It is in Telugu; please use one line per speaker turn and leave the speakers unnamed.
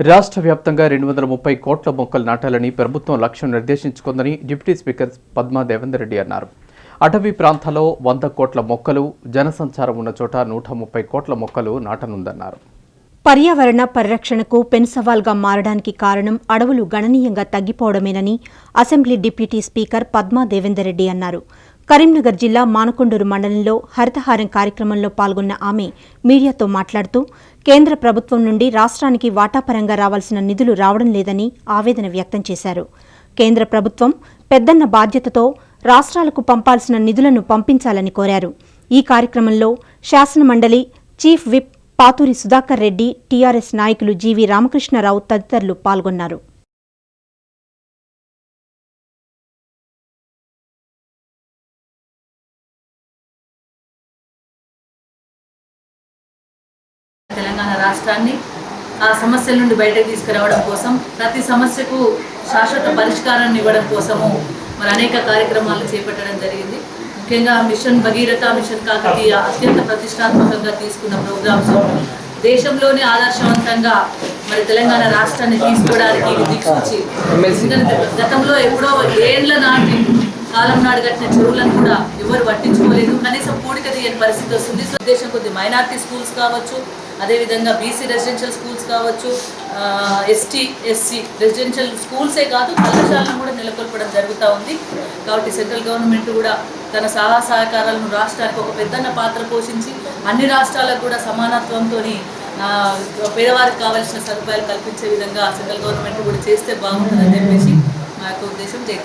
రాష్ట్ర వ్యాప్తంగా రెండు వందల ముప్పై కోట్ల మొక్కలు నాటాలని ప్రభుత్వం లక్ష్యం నిర్దేశించుకుందని డిప్యూటీ స్పీకర్ పద్మా దేవేందర్ రెడ్డి అన్నారు. అటవీ ప్రాంతాల్లో వంద కోట్ల మొక్కలు జనసంచారం ఉన్న చోట నూట ముప్పై కోట్ల మొక్కలు నాటనుందన్నారు.
పర్యావరణ పరిరక్షణకు పెనుసవాల్గా మారడానికి కారణం అడవులు గణనీయంగా తగ్గిపోవడమేనని assembly deputy speaker Padma Devender Reddy అన్నారు. కరీంనగర్ జిల్లా మానకొండూరు మండలంలో హరితహారం కార్యక్రమంలో పాల్గొన్న ఆమె మీడియాతో మాట్లాడుతూ కేంద్ర ప్రభుత్వం నుండి రాష్ట్రానికి వాటాపరంగా రావాల్సిన నిధులు రావడం లేదని ఆవేదన వ్యక్తం చేశారు. కేంద్ర ప్రభుత్వం పెద్దన్న బాధ్యతతో రాష్ట్రాలకు పంపాల్సిన నిధులను పంపించాలని కోరారు. ఈ కార్యక్రమంలో శాసనమండలి chief whip Pathuri Sudhakar Reddy TRS నాయకులు జీవి రామకృష్ణారావు తదితరులు పాల్గొన్నారు.
తెలంగాణ రాష్ట్రాన్ని ఆ సమస్యల నుండి బయటకు తీసుకురావడం కోసం ప్రతి సమస్యకు శాశ్వత పరిష్కారాన్ని ఇవ్వడం కోసము మరి అనేక కార్యక్రమాలు చేపట్టడం జరిగింది. ముఖ్యంగా మిషన్ భగీరథ మిషన్ కాకతీయ అత్యంత ప్రతిష్టాత్మకంగా తీసుకున్న ప్రోగ్రామ్స్. దేశంలోనే ఆదర్శవంతంగా మరి తెలంగాణ రాష్ట్రాన్ని తీసుకోవడానికి ఇది గతంలో ఎప్పుడో ఏళ్ళ నాటి కాలం నాడు కట్టిన చెరువులను కూడా ఎవరు పట్టించుకోలేదు. కనీసం పూడిక తీయని పరిస్థితి వస్తుంది. ఉద్దేశం కొద్ది మైనార్టీ స్కూల్స్ కావచ్చు అదేవిధంగా బీసీ రెసిడెన్షియల్ స్కూల్స్ కావచ్చు ఎస్టీ ఎస్సీ రెసిడెన్షియల్ స్కూల్సే కాదు కళాశాలను కూడా నెలకొల్పడం జరుగుతూ ఉంది. కాబట్టి సెంట్రల్ గవర్నమెంట్ కూడా తన సహా సహకారాలను రాష్ట్రానికి ఒక పెద్దన్న పాత్ర పోషించి అన్ని రాష్ట్రాలకు కూడా సమానత్వంతో పేదవారికి కావాల్సిన సదుపాయాలు కల్పించే విధంగా సెంట్రల్ గవర్నమెంట్ కూడా చేస్తే బాగుంటుందని చెప్పేసి మా యొక్క ఉద్దేశం జై